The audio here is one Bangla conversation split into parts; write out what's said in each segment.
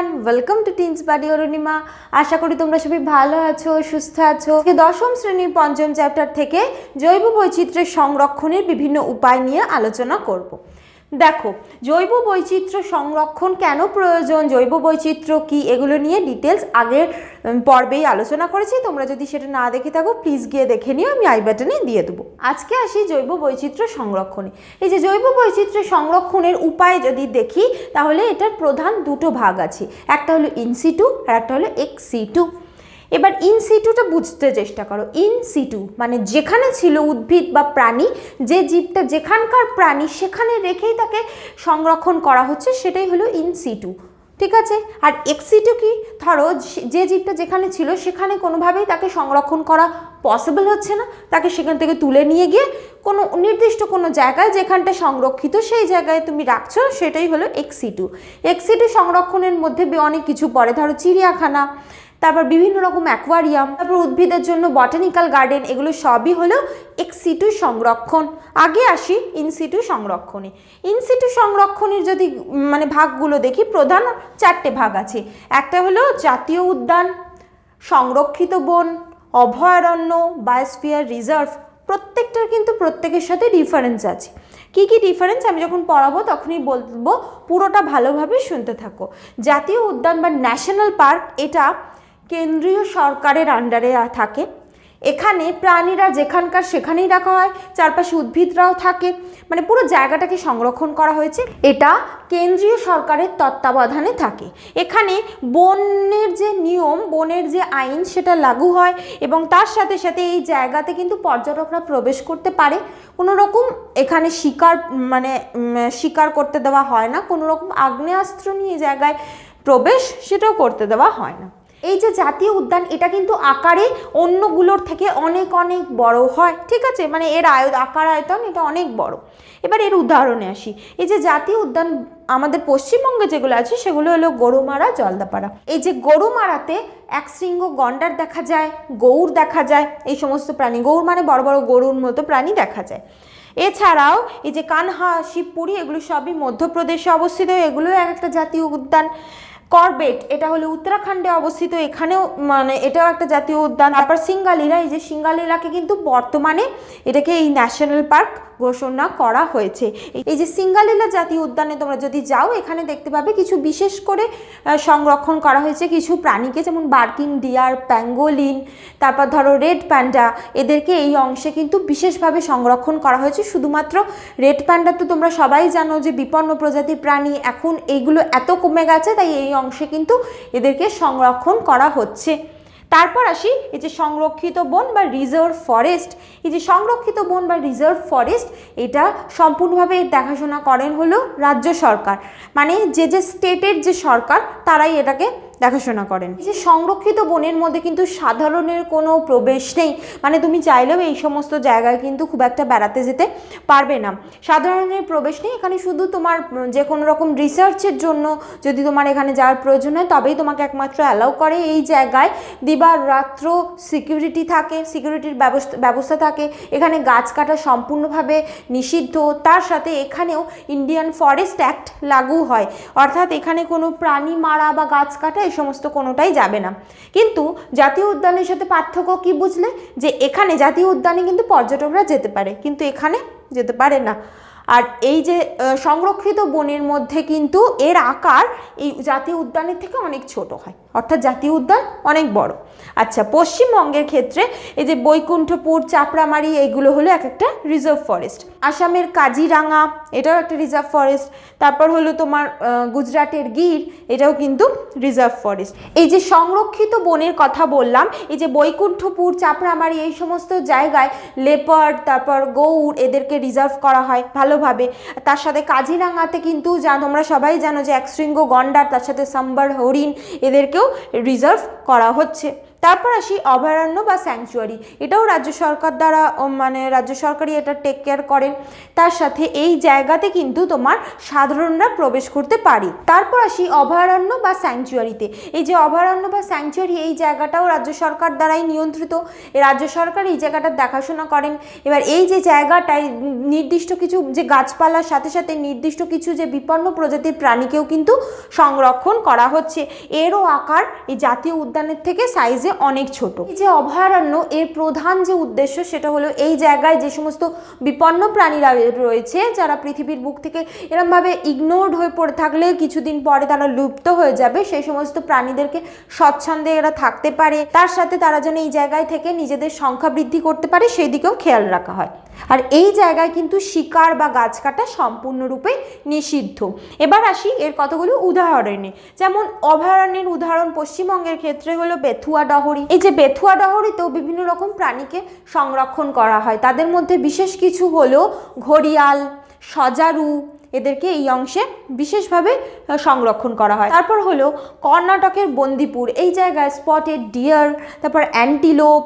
Everyone welcome to teens buddy Arunima আশা করি তোমরা সবাই ভালো আছো, সুস্থ আছো। দশম শ্রেণির পঞ্চম চ্যাপ্টার থেকে জৈব বৈচিত্র্যের সংরক্ষণের বিভিন্ন উপায় নিয়ে আলোচনা করব। দেখো, জৈব বৈচিত্র্য সংরক্ষণ কেন প্রয়োজন? জৈব বৈচিত্র্য কি? এগুলো নিয়ে ডিটেলস আগের পর্বেই আলোচনা করেছি। তোমরা যদি সেটা না দেখে থাকো প্লিজ গিয়ে দেখে নিও, আমি আই বাটনে দিয়ে দেবো। আজকে আসি জৈব বৈচিত্র্য সংরক্ষণে। এই যে জৈব বৈচিত্র্য সংরক্ষণের উপায় যদি দেখি, তাহলে এটার প্রধান দুটো ভাগ আছে। একটা হলো ইনসিটু আর একটা হলো এক্সিটু এবার ইন সিটুটা বুঝতে চেষ্টা করো। ইন সিটু মানে যেখানে ছিল উদ্ভিদ বা প্রাণী, যে জীবটা যেখানকার প্রাণী সেখানে রেখেই তাকে সংরক্ষণ করা হচ্ছে, সেটাই হলো ইন সিটু ঠিক আছে? আর এক্সিটু কি? ধরো যে- যে জীবটা যেখানে ছিল সেখানে কোনোভাবেই তাকে সংরক্ষণ করা পসিবল হচ্ছে না। তাকে সেখান থেকে তুলে নিয়ে গিয়ে কোনো নির্দিষ্ট কোনো জায়গায় যেখানটা সংরক্ষিত সেই জায়গায় তুমি রাখছো, সেটাই হলো এক্সিটু এক্সিটু সংরক্ষণের মধ্যে অনেক কিছু পড়ে। ধরো চিড়িয়াখানা তারপর বিভিন্ন রকম অ্যাকোয়ারিয়াম, তারপর উদ্ভিদের জন্য বটানিক্যাল গার্ডেন এগুলো সবই হলো এক্সিটু সংরক্ষণ। আগে আসি ইনসিটু সংরক্ষণে। ইনসিটু সংরক্ষণের যদি মানে ভাগগুলো দেখি, প্রধান চারটে ভাগ আছে। একটা হলো জাতীয় উদ্যান, সংরক্ষিত বন, অভয়ারণ্য বায়োস্ফিয়ার রিজার্ভ প্রত্যেকটার কিন্তু প্রত্যেকের সাথে ডিফারেন্স আছে। কি কি ডিফারেন্স আমি যখন পড়াবো তখনই বলব, পুরোটা ভালোভাবে শুনতে থাকো। জাতীয় উদ্যান বা ন্যাশনাল পার্ক এটা কেন্দ্রীয় সরকারের আন্ডারে থাকে। এখানে প্রাণীরা যেখানকার সেখানেই রাখা হয়, চারপাশে উদ্ভিদরাও থাকে। মানে পুরো জায়গাটাকে সংরক্ষণ করা হয়েছে। এটা কেন্দ্রীয় সরকারের তত্ত্বাবধানে থাকে। এখানে বনের যে নিয়ম, বনের যে আইন, সেটা লাগু হয় এবং তার সাথে সাথে এই জায়গাতে কিন্তু পর্যটকরা প্রবেশ করতে পারে। কোনো রকম এখানে শিকার মানে শিকার করতে দেওয়া হয় না। কোনো রকম আগ্নেয়াস্ত্র নিয়ে জায়গায় প্রবেশ, সেটাও করতে দেওয়া হয় না। এই যে জাতীয় উদ্যান, এটা কিন্তু আকারে অন্যগুলোর থেকে অনেক অনেক বড় হয়। ঠিক আছে? মানে এর আয় আকার আয়তন এটা অনেক বড়। এবার এর উদাহরণে আসি। এই যে জাতীয় উদ্যান আমাদের পশ্চিমবঙ্গে যেগুলো আছে, সেগুলো হলো গরুমারা, জলদাপাড়া। এই যে গরুমারাতে এক শৃঙ্গ গন্ডার দেখা যায়, গৌর দেখা যায়, এই সমস্ত প্রাণী। গৌর মানে বড় বড় গরুর মতো প্রাণী দেখা যায়। এছাড়াও এই যে কানহা, শিবপুরি, এগুলো সবই মধ্যপ্রদেশে অবস্থিত। এগুলো এক একটা জাতীয় উদ্যান। করবেট এটা হলো উত্তরাখণ্ডে অবস্থিত। এখানেও মানে এটাও একটা জাতীয় উদ্যান। তারপর সিঙ্গালীলা এই যে সিঙ্গালীলাকে কিন্তু বর্তমানে এটাকে এই ন্যাশনাল পার্ক ঘোষণা করা হয়েছে। এই যে সিঙ্গালীলা জাতীয় উদ্যানে তোমরা যদি যাও, এখানে দেখতে পাবে কিছু বিশেষ করে সংরক্ষণ করা হয়েছে। কিছু প্রাণীকে, যেমন বার্কিং ডিয়ার, প্যাঙ্গোলিন, তারপর ধরো রেড প্যান্ডা, এদেরকে এই অংশে কিন্তু বিশেষভাবে সংরক্ষণ করা হয়েছে। শুধুমাত্র রেড প্যান্ডা তো তোমরা সবাই জানো যে বিপন্ন প্রজাতির প্রাণী, এখন এইগুলো এত কমে গেছে, তাই এই অংশে কিন্তু এদেরকে সংরক্ষণ করা হচ্ছে। তারপর আসি, এই যে সংরক্ষিত বন বা রিজার্ভ ফরেস্ট, এই যে সংরক্ষিত বন বা রিজার্ভ ফরেস্ট, এটা সম্পূর্ণভাবে দেখাশোনা করেন হলো রাজ্য সরকার। মানে যে যে স্টেটের যে সরকার, তারাই এটাকে দেখাশোনা করেন। যে সংরক্ষিত বনের মধ্যে কিন্তু সাধারণের কোনো প্রবেশ নেই। মানে তুমি চাইলেও এই সমস্ত জায়গায় কিন্তু খুব একটা বেড়াতে যেতে পারবে না। সাধারণের প্রবেশ নেই। এখানে শুধু তোমার যে কোনো রকম রিসার্চের জন্য যদি তোমার এখানে যাওয়ার প্রয়োজন হয়, তবেই তোমাকে একমাত্র অ্যালাউ করে এই জায়গায় দিবার রাত্র সিকিউরিটি থাকে সিকিউরিটির ব্যবস্থা ব্যবস্থা থাকে। এখানে গাছ কাটা সম্পূর্ণভাবে নিষিদ্ধ। তার সাথে এখানেও ইন্ডিয়ান ফরেস্ট অ্যাক্ট লাগু হয়। অর্থাৎ এখানে কোনো প্রাণী মারা বা গাছ কাটা এই সমস্ত কোনোটাই যাবে না। কিন্তু জাতীয় উদ্যানের সাথে পার্থক্য কি বুঝলে? যে এখানে জাতীয় উদ্যানে কিন্তু পর্যটকরা যেতে পারে, কিন্তু এখানে যেতে পারে না। আর এই যে সংরক্ষিত বনের মধ্যে কিন্তু এর আকার এই জাতীয় উদ্যানের থেকে অনেক ছোট হয়। অর্থাৎ জাতীয় উদ্যান অনেক বড়। আচ্ছা পশ্চিমবঙ্গের ক্ষেত্রে এই যে বৈকুণ্ঠপুর, চাপড়ামারি, এইগুলো হলো এক একটা রিজার্ভ ফরেস্ট আসামের কাজিরাঙা, এটাও একটা রিজার্ভ ফরেস্ট তারপর হলো তোমার গুজরাটের গির, এটাও কিন্তু রিজার্ভ ফরেস্ট এই যে সংরক্ষিত বনের কথা বললাম, এই যে বৈকুণ্ঠপুর, চাপড়ামারি, এই সমস্ত জায়গায় লেপার্ড তারপর গৌড় এদেরকে রিজার্ভ করা হয় ভালোভাবে। তার সাথে কাজিরাঙাতে কিন্তু যা, তোমরা সবাই জানো যে একশৃঙ্গ গন্ডার, তার সাথে সাম্বার হরিণ এদেরকেও রিজার্ভ করা হচ্ছে। তারপর আসি অভয়ারণ্য বা স্যাংচুয়ারি এটাও রাজ্য সরকার দ্বারা মানে রাজ্য সরকারই এটা টেক কেয়ার করেন তার সাথে এই জায়গাতে কিন্তু তোমার সাধারণরা প্রবেশ করতে পারে। তারপর আসি অভয়ারণ্য বা স্যাংচুয়ারিতে এই যে অভয়ারণ্য বা স্যাংচুয়ারি এই জায়গাটাও রাজ্য সরকার দ্বারাই নিয়ন্ত্রিত। রাজ্য সরকার এই জায়গাটার দেখাশোনা করেন। এবার এই যে জায়গাটায় নির্দিষ্ট কিছু যে গাছপালার সাথে সাথে নির্দিষ্ট কিছু যে বিপন্ন প্রজাতির প্রাণীকেও কিন্তু সংরক্ষণ করা হচ্ছে। এরও আকার এই জাতীয় উদ্যানের থেকে সাইজে অনেক ছোট। এই যে অভয়ারণ্য, এর প্রধান যে উদ্দেশ্য সেটা হলো এই জায়গায় যে সমস্ত বিপন্ন প্রাণীরা রয়েছে, যারা পৃথিবীর বুক থেকে এরমভাবে ইগনোর্ড হয়ে পড়ে থাকলে কিছুদিন পরে তারা লুপ্ত হয়ে যাবে। সেই সমস্ত প্রাণীদেরকে স্বচ্ছন্দে এরা থাকতে পারে। তার সাথে তারা যেন এই জায়গায় থেকে নিজেদের সংখ্যা বৃদ্ধি করতে পারে, সেই দিকেও খেয়াল রাখা হয়। আর এই জায়গায় কিন্তু শিকার বা গাছ কাটা সম্পূর্ণরূপে নিষিদ্ধ। এবার আসি এর কতগুলো উদাহরণে। যেমন অভয়ারণ্যের উদাহরণ পশ্চিমবঙ্গের ক্ষেত্রে হলো বেথুয়া ডহরি। এই যে বেথুয়া ডহরিতেও বিভিন্ন রকম প্রাণীকে সংরক্ষণ করা হয়। তাদের মধ্যে বিশেষ কিছু হলো ঘড়িয়াল, সজারু, এদেরকে এই অংশে বিশেষভাবে সংরক্ষণ করা হয়। তারপর হলো কর্ণাটকের বন্দিপুর। এই জায়গায় স্পটেড ডিয়ার, তারপর অ্যান্টিলোপ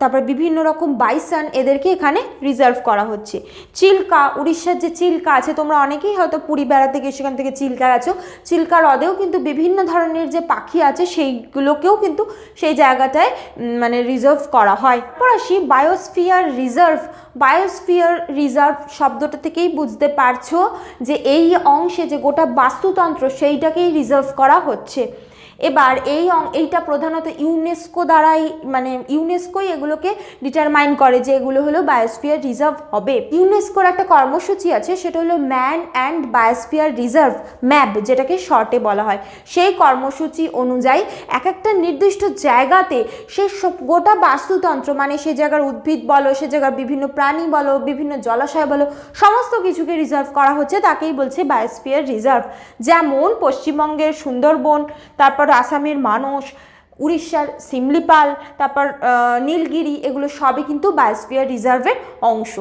তারপর বিভিন্ন রকম বাইসান এদেরকে এখানে রিজার্ভ করা হচ্ছে। চিল্কা, উড়িষ্যার যে চিল্কা আছে, তোমরা অনেকেই হয়তো পুরী বেড়াতে গিয়ে সেখান থেকে চিল্কা গেছো চিল্কা হ্রদেও কিন্তু বিভিন্ন ধরনের যে পাখি আছে, সেইগুলোকেও কিন্তু সেই জায়গাটায় মানে রিজার্ভ করা হয়। তারপর আসি বায়োস্ফিয়ার রিজার্ভ বায়োস্ফিয়ার রিজার্ভ শব্দটা থেকেই বুঝতে পারছ যে এই অংশে যে গোটা বাস্তুতন্ত্র, সেইটাকেই রিজার্ভ করা হচ্ছে। এবার এই এইটা প্রধানত ইউনেস্কো দ্বারাই মানে ইউনেস্কোই এগুলোকে ডিটারমাইন করে যে এগুলো হলো বায়োস্ফিয়ার রিজার্ভ হবে। ইউনেস্কোর একটা কর্মসূচি আছে, সেটা হলো man and biosphere reserve map যেটাকে শর্টে বলা হয়। সেই কর্মসূচি অনুযায়ী এক একটা নির্দিষ্ট জায়গাতে সে সব গোটা বাস্তুতন্ত্র মানে সে জায়গার উদ্ভিদ বলো, সে জায়গার বিভিন্ন প্রাণী বলো, বিভিন্ন জলাশয় বলো, সমস্ত কিছুকে রিজার্ভ করা হচ্ছে, তাকেই বলছে বায়োস্ফিয়ার রিজার্ভ যেমন পশ্চিমবঙ্গের সুন্দরবন, তারপর আসামের মানুষ, উড়িষ্যার সিমলিপাল, তারপর নীলগিরি, এগুলো সবই কিন্তু বায়োস্ফিয়ার রিজার্ভের অংশ।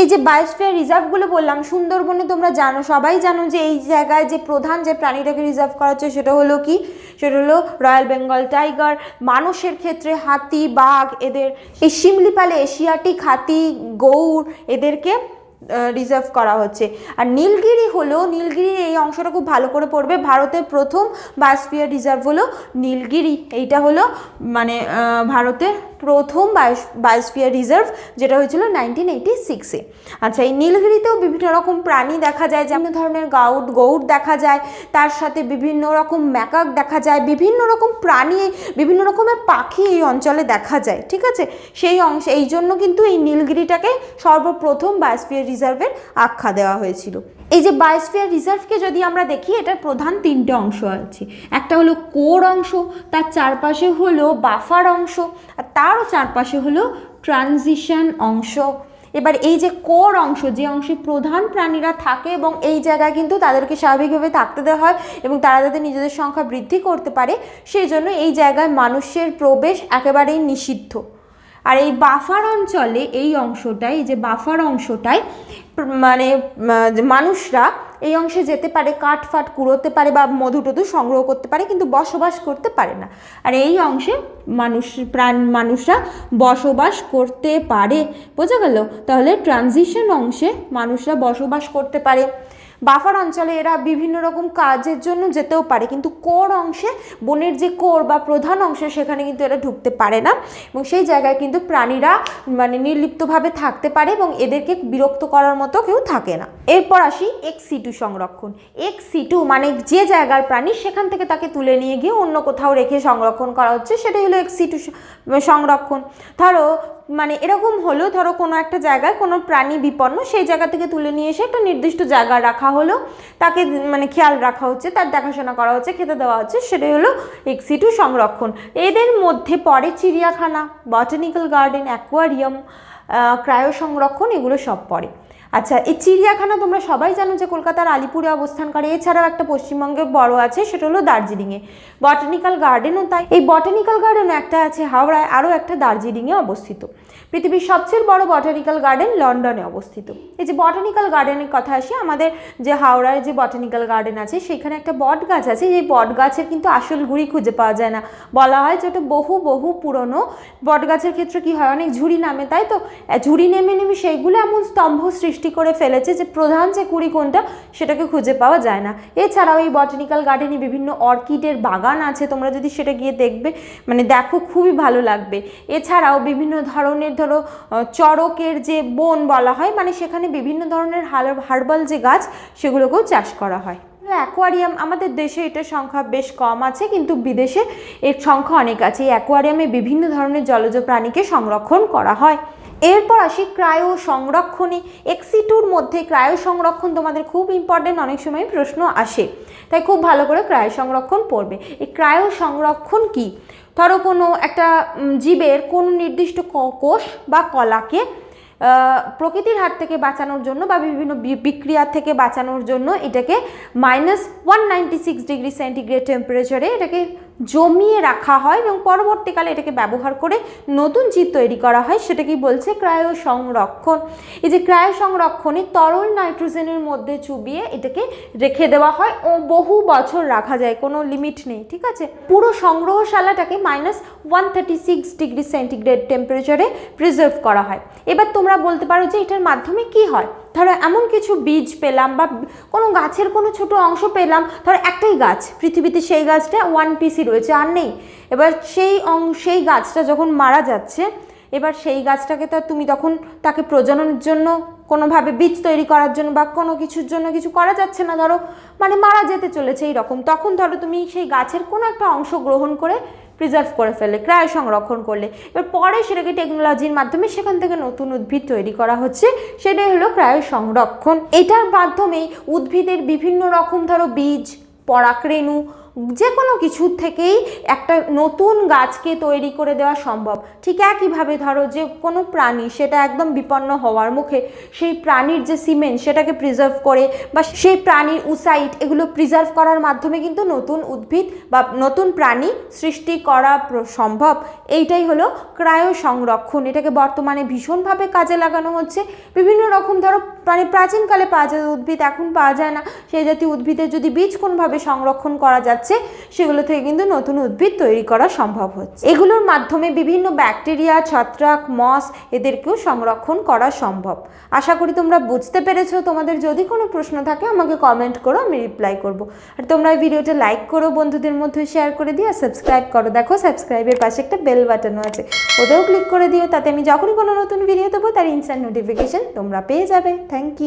এই যে বায়োস্ফিয়ার রিজার্ভগুলো বললাম, সুন্দরবনে তোমরা জানো, সবাই জানো যে এই জায়গায় যে প্রধান যে প্রাণীটাকে রিজার্ভ করা হচ্ছে সেটা হলো কি? সেটা হলো রয়্যাল বেঙ্গল টাইগার মানুষের ক্ষেত্রে হাতি, বাঘ, এদের, এই শিমলিপালে এশিয়াটিক হাতি, গৌড়, এদেরকে রিজার্ভ করা হচ্ছে। আর নীলগিরি হলো, নীলগিরির এই অংশটা খুব ভালো করে পড়বে। ভারতের প্রথম বায়োস্ফিয়ার রিজার্ভ হলো নীলগিরি। এইটা হলো মানে ভারতের প্রথম বায়োস- বায়োস্ফিয়ার রিজার্ভ, যেটা হয়েছিল নাইনটিন এইটি সিক্সে। আচ্ছা এই নীলগিরিতেও বিভিন্ন রকম প্রাণী দেখা যায়, যেমন ধরনের গাউট, গৌড় দেখা যায়, তার সাথে বিভিন্ন রকম ম্যাকাক দেখা যায়, বিভিন্ন রকম প্রাণী, বিভিন্ন রকমের পাখি এই অঞ্চলে দেখা যায়, ঠিক আছে? সেই অংশে এই জন্য কিন্তু এই নীলগিরিটাকে সর্বপ্রথম বায়োস্ফিয়ার রিজার্ভের আখ্যা দেওয়া হয়েছিল। এই যে বায়োস্ফিয়ার রিজার্ভকে যদি আমরা দেখি, এটার প্রধান তিনটে অংশ আছে। একটা হলো কোর অংশ, তার চারপাশে হলো বাফার অংশ, আর তারও চারপাশে হলো ট্রানজিশন অংশ। এবার এই যে কোর অংশ, যে অংশে প্রধান প্রাণীরা থাকে এবং এই জায়গায় কিন্তু তাদেরকে স্বাভাবিকভাবে থাকতে দেওয়া হয় এবং তারা যাতে নিজেদের সংখ্যা বৃদ্ধি করতে পারে, সেই জন্য এই জায়গায় মানুষের প্রবেশ একেবারেই নিষিদ্ধ। আর এই বাফার অঞ্চলে এই অংশটায় এই যে বাফার অংশটায় মানে মানুষরা এই অংশে যেতে পারে, কাঠ ফাট কুড়োতে পারে বা মধু টধু সংগ্রহ করতে পারে, কিন্তু বসবাস করতে পারে না। আর এই অংশে মানুষ, প্রাণ মানুষরা বসবাস করতে পারে। বোঝা গেল? তাহলে ট্রানজিশন অংশে মানুষরা বসবাস করতে পারে। বাফার অঞ্চলে এরা বিভিন্ন রকম কাজের জন্য যেতেও পারে, কিন্তু কোর অংশে, বনের যে কোর বা প্রধান অংশে, সেখানে কিন্তু এরা ঢুকতে পারে না। এবং সেই জায়গায় কিন্তু প্রাণীরা মানে নির্লিপ্তভাবে থাকতে পারে এবং এদেরকে বিরক্ত করার মতো কেউ থাকে না। এরপর আসি এক্স সিটু সংরক্ষণ। এক্স সিটু মানে যে জায়গার প্রাণী সেখান থেকে তাকে তুলে নিয়ে গিয়ে অন্য কোথাও রেখে সংরক্ষণ করা হচ্ছে, সেটাই হলো এক্স সিটু সংরক্ষণ। ধরো মানে এরকম হলো, ধরো কোনো একটা জায়গায় কোনো প্রাণী বিপন্ন, সেই জায়গা থেকে তুলে নিয়ে এসে একটা নির্দিষ্ট জায়গায় রাখা হলো, তাকে মানে খেয়াল রাখা হচ্ছে, তার দেখাশোনা করা হচ্ছে, খেতে দেওয়া হচ্ছে, সেটাই হলো এক্সিটু সংরক্ষণ। এদের মধ্যে পড়ে চিড়িয়াখানা বটানিক্যাল গার্ডেন অ্যাকোয়ারিয়াম ক্রায়ো সংরক্ষণ এগুলো সব পড়ে আচ্ছা এই চিড়িয়াখানা তোমরা সবাই জানো যে কলকাতার আলিপুরে অবস্থান করে। এছাড়াও একটা পশ্চিমবঙ্গে বড় আছে, সেটা হলো দার্জিলিংয়ে। বটানিক্যাল গার্ডেনও তাই। এই বটানিক্যাল গার্ডেন একটা আছে হাওড়ায়, আরও একটা দার্জিলিংয়ে অবস্থিত। পৃথিবীর সবচেয়ে বড় বটানিক্যাল গার্ডেন লন্ডনে অবস্থিত। এই যে বটানিক্যাল গার্ডেনের কথা আসি, আমাদের যে হাওড়ায় যে বটানিক্যাল গার্ডেন আছে, সেখানে একটা বট গাছ আছে। যে বট গাছের কিন্তু আসল গুড়ি খুঁজে পাওয়া যায় না। বলা হয় যে ওটা বহু বহু পুরনো। বট গাছের ক্ষেত্রে কি হয়? অনেক ঝুড়ি নামে, তাই তো? ঝুড়ি নেমে নেমে সেইগুলো এমন স্তম্ভ সৃষ্টি করে ফেলেছে যে প্রধান যে কুড়ি কোনটা সেটাকে খুঁজে পাওয়া যায় না। এছাড়াও এই বটানিক্যাল গার্ডেনে বিভিন্ন অর্কিডের বাগান আছে। তোমরা যদি সেটা গিয়ে দেখবে মানে দেখো, খুবই ভালো লাগবে। এছাড়াও বিভিন্ন ধরনের ধরো আহ, চড়কের যে বন বলা হয় মানে সেখানে বিভিন্ন ধরনের হার্বাল যে গাছ সেগুলোকেও চাষ করা হয়। অ্যাকোয়ারিয়াম আমাদের দেশে এটার সংখ্যা বেশ কম আছে কিন্তু বিদেশে এর সংখ্যা অনেক আছে। এই অ্যাকোয়ারিয়ামে বিভিন্ন ধরনের জলজ প্রাণীকে সংরক্ষণ করা হয়। এরপর আসি ক্রায়ো সংরক্ষণে এক্সি টুর মধ্যে ক্রায়ো সংরক্ষণ তোমাদের খুব ইম্পর্টেন্ট অনেক সময় প্রশ্ন আসে। তাই খুব ভালো করে ক্রায়ো সংরক্ষণ পড়বে। এই ক্রায়ো সংরক্ষণ কি? ধরো কোনো একটা জীবের কোনো নির্দিষ্ট কোষ বা কলাকে প্রকৃতির হাত থেকে বাঁচানোর জন্য বা বিভিন্ন বিক্রিয়া থেকে বাঁচানোর জন্য এটাকে মাইনাস ওয়ান ডিগ্রি সেন্টিগ্রেড টেম্পারেচারে এটাকে জমিয়ে রাখা হয় এবং পরবর্তীকালে এটাকে ব্যবহার করে নতুন জীব তৈরি করা হয়, সেটাকেই বলছে ক্রায়ো সংরক্ষণ এই যে ক্রায়ো সংরক্ষণে তরল নাইট্রোজেনের মধ্যে চুবিয়ে এটাকে রেখে দেওয়া হয় ও বহু বছর রাখা যায়, কোনো লিমিট নেই, ঠিক আছে? পুরো সংগ্রহশালাটাকে minus one thirty six degree centigrade টেম্পারেচারে প্রিজার্ভ করা হয়। এবার তোমরা বলতে পারো যে এটার মাধ্যমে কি হয়? ধরো এমন কিছু বীজ পেলাম বা কোনো গাছের কোনো ছোট অংশ পেলাম, ধরো একটাই গাছ, পৃথিবীতে সেই গাছটা ওয়ান পিসি রয়েছে আর নেই। এবার সেই অং- সেই গাছটা যখন মারা যাচ্ছে, এবার সেই গাছটাকে তো তুমি তখন তাকে প্রজননের জন্য কোনোভাবে বীজ তৈরি করার জন্য বা কোনো কিছুর জন্য কিছু করা যাচ্ছে না, ধরো মানে মারা যেতে চলেছে এই রকম তখন ধরো তুমি সেই গাছের কোনো একটা অংশ গ্রহণ করে প্রিজার্ভ করে ফেলে, ক্রায় সংরক্ষণ করলে। এবার পরে সেটাকে টেকনোলজির মাধ্যমে সেখান থেকে নতুন উদ্ভিদ তৈরি করা হচ্ছে, সেটাই হলো ক্রায় সংরক্ষণ। এটার মাধ্যমেই উদ্ভিদের বিভিন্ন রকম ধরো বীজ পরাগরেণু যে কোনো কিছুর থেকেই একটা নতুন গাছকে তৈরি করে দেওয়া সম্ভব। ঠিক একইভাবে ধরো যে কোনো প্রাণী, সেটা একদম বিপন্ন হওয়ার মুখে সেই প্রাণীর যে সিমেন্ট, সেটাকে প্রিজার্ভ করে বা সেই প্রাণীর উসাইট, এগুলো প্রিজার্ভ করার মাধ্যমে কিন্তু নতুন উদ্ভিদ বা নতুন প্রাণী সৃষ্টি করা সম্ভব। এইটাই হলো ক্রায় সংরক্ষণ এটাকে বর্তমানে ভীষণভাবে কাজে লাগানো হচ্ছে। বিভিন্ন রকম ধরো মানে প্রাচীনকালে পাওয়া যায় উদ্ভিদ, এখন পাওয়া যায় না। সেই জাতীয় উদ্ভিদের যদি বীজ কোনোভাবে সংরক্ষণ করা যাচ্ছে সেগুলো থেকে কিন্তু নতুন উদ্ভিদ তৈরি করা সম্ভব হচ্ছে। এগুলোর মাধ্যমে বিভিন্ন ব্যাকটেরিয়া, ছত্রাক, মস এদেরকেও সংরক্ষণ করা সম্ভব। আশা করি তোমরা বুঝতে পেরেছ। তোমাদের যদি কোনো প্রশ্ন থাকে, আমাকে কমেন্ট করো, আমি রিপ্লাই করব। আর তোমরা এই ভিডিওটা লাইক করো, বন্ধুদের মধ্যে শেয়ার করে দিও, আর সাবস্ক্রাইব করো। দেখো সাবস্ক্রাইবের পাশে একটা বেল বাটনও আছে। ওতেও ক্লিক করে দিও, তাতে আমি যখনই কোনো নতুন ভিডিও দেবো, তার ইনস্ট্যান্ট নোটিফিকেশন তোমরা পেয়ে যাবে। Thank you